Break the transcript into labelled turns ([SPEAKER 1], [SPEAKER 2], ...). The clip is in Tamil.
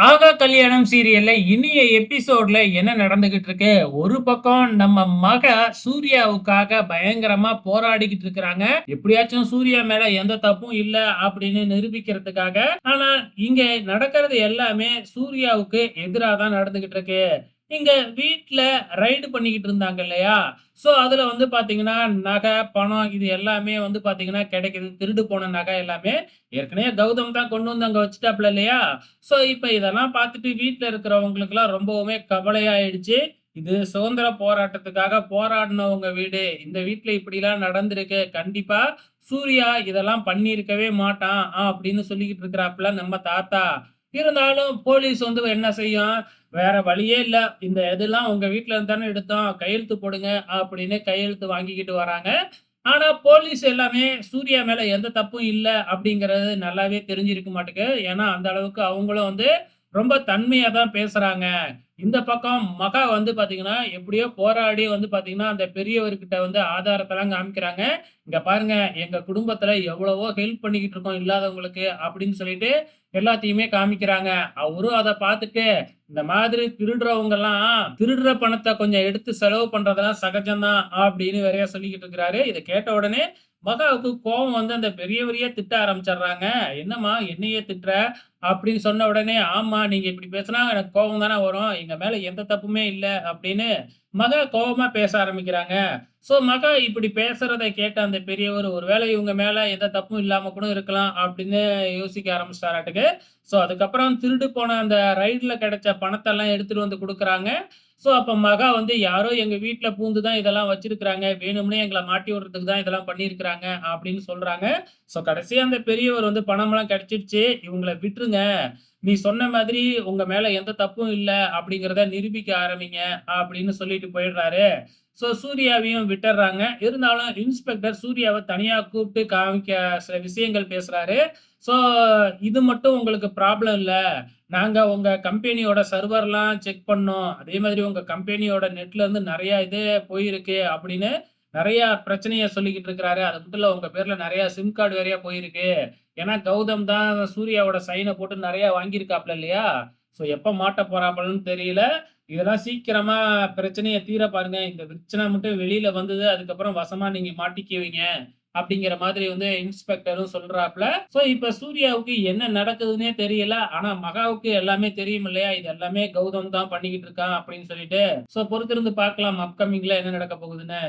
[SPEAKER 1] ஆகா கல்யாணம் சீரியல்ல இனிய எபிசோட்ல என்ன நடந்துகிட்டு இருக்கு ஒரு பக்கம் நம்ம மக சூர்யாவுக்காக பயங்கரமா போராடிக்கிட்டு இருக்கிறாங்க. எப்படியாச்சும் சூர்யா மேல எந்த தப்பும் இல்ல அப்படின்னு நிரூபிக்கிறதுக்காக. ஆனா இங்க நடக்கிறது எல்லாமே சூர்யாவுக்கு எதிராக தான் நடந்துகிட்டு இருக்கு இங்கே வீட்டில் ரைடு பண்ணிக்கிட்டு இருந்தாங்க இல்லையா? ஸோ அதில் வந்து பார்த்தீங்கன்னா நகை பணம் இது எல்லாமே வந்து பார்த்தீங்கன்னா கிடைக்குது. திருடு போன நகை எல்லாமே ஏற்கனவே கௌதம் தான் கொண்டு வந்து அங்கே வச்சுட்டாப்ல இல்லையா? ஸோ இப்போ இதெல்லாம் பார்த்துட்டு வீட்டில் இருக்கிறவங்களுக்குலாம் ரொம்பவுமே கவலையாயிடுச்சு. இது சுதந்திர போராட்டத்துக்காக போராடினவங்க வீடு. இந்த வீட்டில் இப்படிலாம் நடந்திருக்கு. கண்டிப்பா சூர்யா இதெல்லாம் பண்ணியிருக்கவே மாட்டான் ஆ, அப்படின்னு சொல்லிக்கிட்டு இருக்கிறாப்புல நம்ம தாத்தா. இருந்தாலும் போலீஸ் வந்து என்ன செய்யும்? வேற வழியே இல்லை. இந்த இதெல்லாம் உங்க வீட்டுல இருந்து தானே எடுத்தோம். கையெழுத்து போடுங்க அப்படின்னு கையெழுத்து வாங்கிக்கிட்டு வராங்க. ஆனா போலீஸ் எல்லாமே சூர்யா மேல எந்த தப்பும் இல்லை அப்படிங்கறது நல்லாவே தெரிஞ்சிருக்க மாட்டுக்கு. ஏன்னா அந்த அளவுக்கு அவங்களும் வந்து ரொம்ப தன்மையா தான் பேசுறாங்க. இந்த பக்கம் மகா வந்து பாத்தீங்கன்னா எப்படியோ போராடி வந்து பாத்தீங்கன்னா அந்த பெரியவர்கிட்ட வந்து ஆதாரத்தெல்லாம் காமிக்கிறாங்க. இங்க பாருங்க எங்க குடும்பத்துல எவ்வளவோ ஹெல்ப் பண்ணிக்கிட்டு இருக்கோம் இல்லாதவங்களுக்கு அப்படின்னு சொல்லிட்டு எல்லாத்தையுமே காமிக்கிறாங்க. அவரும் அதை பார்த்துட்டு இந்த மாதிரி திருடுறவங்க எல்லாம் திருடுற பணத்தை கொஞ்சம் எடுத்து செலவு பண்றதெல்லாம் சகஜம்தான் அப்படின்னு வேறையா சொல்லிக்கிட்டு இருக்கிறாரு. இதை கேட்ட உடனே மகாவுக்கு கோபம் வந்து அந்த பெரியவரையே திட்ட ஆரம்பிச்சிடுறாங்க. என்னம்மா என்னையே திட்டுற? அப்படின்னு சொன்ன உடனே ஆமா நீங்க இப்படி பேசினா எனக்கு கோபம் தானே வரும். எங்க மேல எந்த தப்புமே இல்லை அப்படின்னு மகா கோபமா பேச ஆரம்பிக்கிறாங்க. சோ மகா இப்படி பேசுறத கேட்ட அந்த பெரியவர் ஒருவேளை இவங்க மேல எந்த தப்பும் இல்லாம கூட இருக்கலாம் அப்படின்னு யோசிக்க ஆரம்பிச்சிட்டாராட்டுக்கு. சோ அதுக்கப்புறம் திருடு போன அந்த ரைட்ல கிடைச்ச பணத்தை எல்லாம் எடுத்துட்டு வந்து கொடுக்குறாங்க. சோ அப்ப மகா வந்து யாரோ எங்க வீட்டில் பூந்து தான் இதெல்லாம் வச்சிருக்கிறாங்க. வேணும்னே எங்களை மாட்டி விடுறதுக்கு தான் இதெல்லாம் பண்ணியிருக்கிறாங்க அப்படின்னு சொல்றாங்க. சோ கடைசியா அந்த பெரியவர் வந்து பணமெல்லாம் கிடைச்சிடுச்சு இவங்கள விட்டுருங்க. நீ சொன்ன மாதிரி உங்க மேல எந்த தப்பும் இல்ல அப்படிங்கிறத நிரூபிக்க ஆரம்பிங்க அப்படின்னு சொல்லிட்டு போயிடுறாரு. ஸோ சூர்யாவையும் விட்டுறாங்க. இருந்தாலும் இன்ஸ்பெக்டர் சூர்யாவை தனியாக கூப்பிட்டு காமிக்க சில விஷயங்கள் பேசுகிறாரு ஸோ இது மட்டும் உங்களுக்கு ப்ராப்ளம் இல்லை. நாங்கள் உங்கள் கம்பெனியோட சர்வர்லாம் செக் பண்ணோம். அதே மாதிரி உங்கள் கம்பெனியோட நெட்லேருந்து நிறையா இது போயிருக்கு அப்படின்னு நிறையா பிரச்சனையை சொல்லிக்கிட்டு இருக்கிறாரு. அது மட்டும் இல்லை உங்கள் பேரில் நிறையா சிம் கார்டு வேறையா போயிருக்கு. ஏன்னா கௌதம் தான் சூர்யாவோட சைனை போட்டு நிறையா வாங்கியிருக்காப்ல இல்லையா? ஸோ எப்போ மாட்ட போகிறாப்பலன்னு தெரியல. இதெல்லாம் சீக்கிரமா பிரச்சனையை தீர பாருங்க. இந்த பிரச்சனை மட்டும் வெளியில வந்தது அதுக்கப்புறம் வசமா நீங்க மாட்டிக்குவீங்க அப்படிங்கிற மாதிரி வந்து இன்ஸ்பெக்டரும் சொல்றாப்ல சோ இப்ப சூர்யாவுக்கு என்ன நடக்குதுன்னே தெரியல. ஆனா மகாவுக்கு எல்லாமே தெரியும் இல்லையா? இது எல்லாமே கௌதம் தான் பண்ணிக்கிட்டு இருக்கான் அப்படின்னு சொல்லிட்டு. சோ பொறுத்திருந்து பார்க்கலாம் அப்கமிங்ல என்ன நடக்க போகுதுன்னு.